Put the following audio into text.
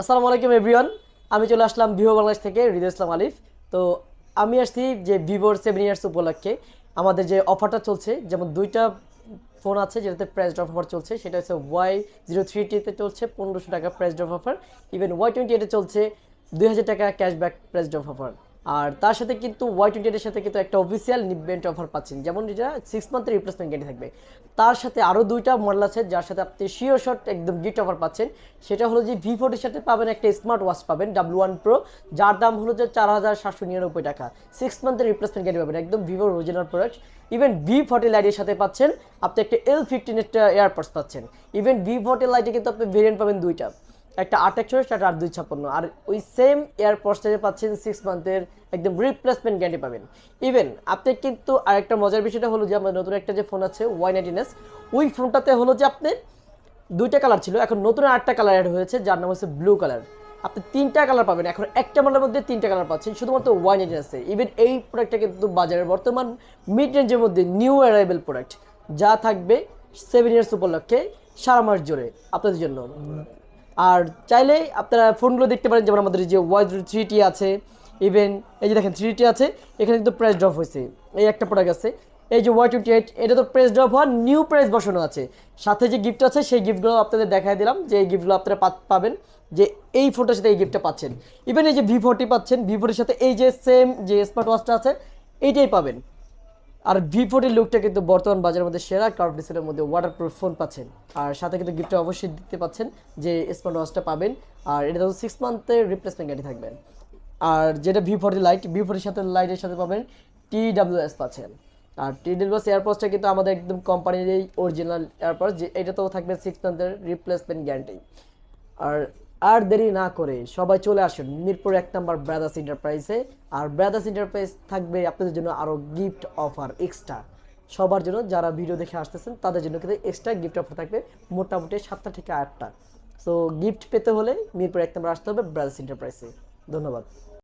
আসসালামু আলাইকুম এভরিওয়ান আমি চলে আসলাম ভিভো বাংলাদেশ থেকে, হৃদয় ইসলাম আলিফ। তো আমি আসছি যে ভিভোর সেভেন ইয়ার্স উপলক্ষে। আমাদের যে অফারটা চলছে, যেমন দুইটা ফোন আছে যেটাতে প্রাইস ড্রপ অফার চলছে, সেটা হচ্ছে ওয়াই জিরো থ্রি টিতে চলছে, পনেরোশো টাকা price drop offer even Y twenty এইটে চলছে, দুই হাজার টাকা ক্যাশব্যাক প্রাইস ড্রপ অফার আর তার সাথে কিন্তু ওয়াই টোয়েন্টি এইটের সাথে কিন্তু একটা অফিসিয়াল নিভেন্ট অফার পাচ্ছেন। যেমন যেটা সিক্স মান্থের রিপ্লেসমেন্ট গ্যারান্টি থাকবে। তার সাথে আরও দুইটা মডেল আছে, যার সাথে আপনি শিওর শট একদম গিফট অফার পাচ্ছেন। সেটা হলো যে ভি ফোর্টির সাথে পাবেন একটা স্মার্ট ওয়াচ পাবেন ডাব্লু ওয়ান প্রো যার দাম হলো যে চার হাজার সাতশো নিরানব্বই টাকা। সিক্স মান্থের রিপ্লেসমেন্ট গ্যারান্টি পাবেন, একদম ভিভোর original product even V forty লাইটের সাথে পাচ্ছেন, আপনি একটা এল ফিফটিন এয়ারপডস পাচ্ছেন। ইভেন ভি ফর্টি লাইটে কিন্তু আপনি ভেরিয়েন্ট পাবেন দুইটা। একটা আট একশো একটা আট দুই ছাপ্পান্ন আর ওই সেম এয়ারপডসটা পাচ্ছেন সিক্স মান্থের একদম রিপ্লেসমেন্ট গ্যারান্টি পাবেন। ইভেন আপনি কিন্তু আরেকটা মজার বিষয়টা হলো যে আমাদের নতুন একটা যে ফোন আছে ওয়াই নাইনটিনেস ওই ফোনটাতে হলো যে আপনি দুইটা কালার ছিল, এখন নতুন আটটা কালার অ্যাড হয়েছে, যার নাম হচ্ছে ব্লু কালার আপনি তিনটা কালার পাবেন, এখন একটা মডেলের মধ্যে তিনটা কালার পাচ্ছেন, শুধুমাত্র নাইনটিন আছে ইভেন এই প্রোডাক্টটা কিন্তু বাজারের বর্তমান মিড রেঞ্জের মধ্যে নিউ অ্যারাইভেল প্রোডাক্ট যা থাকবে সেভেন ইয়ার্স উপলক্ষে সারা মাস জুড়ে আপনাদের জন্য। আর চাইলে আপনারা ফোনগুলো দেখতে পারেন, যেমন আমাদের যে ওয়াই থ্রি টি আছে ইভেন এই যে দেখেন থ্রি টি আছে, এখানে কিন্তু প্রাইস ড্রপ হয়েছে। এই একটা প্রোডাক্ট আছে, এই যে ওয়াই টোয়েন্টি এইট এটা তো প্রাইস ড্রপ হওয়ার নিউ প্রাইস বসানো আছে। সাথে যে গিফট আছে, সেই গিফটগুলো আপনাদের দেখাই দিলাম, যে এই গিফটগুলো আপনারা পাবেন, যে এই ফোনটার সাথে এই গিফটটা পাচ্ছেন। ইভেন এই যে ভি ফোরটি পাচ্ছেন ভি ফোরটির সাথে এই যে সেম যে স্মার্ট ওয়াচটা আছে, এইটাই পাবেন। আর ভি ফোর্টির লুকটা কিন্তু বর্তমান বাজারের মধ্যে সেরা কার্ভ ডিসপ্লের মধ্যে ওয়াটারপ্রুফ ফোন পাচ্ছেন। আর সাথে কিন্তু গিফটটা অবশ্যই দিতে পাচ্ছেন যে স্মার্ট ওয়াচটা পাবেন। আর এটা তো সিক্স মান্থের রিপ্লেসমেন্ট গ্যারান্টি থাকবেন আর যেটা ভি ফোর্টি লাইট ভি ফোর্টির সাথে লাইটের সাথে পাবেন টি ডাব্লিউ এস পাচ্ছেন। আর টি ডাব্লিউ এস এয়ারপোর্টসটা কিন্তু আমাদের একদম কোম্পানির এই অরিজিনাল এয়ারপোর্টস যে এটা তো থাকবে সিক্স মান্থের রিপ্লেসমেন্ট গ্যারান্টি আর আর দেরি না করে সবাই চলে আসুন মিরপুর এক নম্বর ব্রাদার্স এন্টারপ্রাইজে আর ব্রাদার্স এন্টারপ্রাইজ থাকবে আপনাদের জন্য আরও গিফট অফার এক্সট্রা সবার জন্য যারা ভিডিও দেখে আসতেছেন, তাদের জন্য কিন্তু এক্সট্রা গিফট অফার থাকবে মোটামুটি সাতটা থেকে আটটা। সো গিফট পেতে হলে মিরপুর এক নম্বর আসতে হবে ব্রাদার্স এন্টারপ্রাইজে ধন্যবাদ।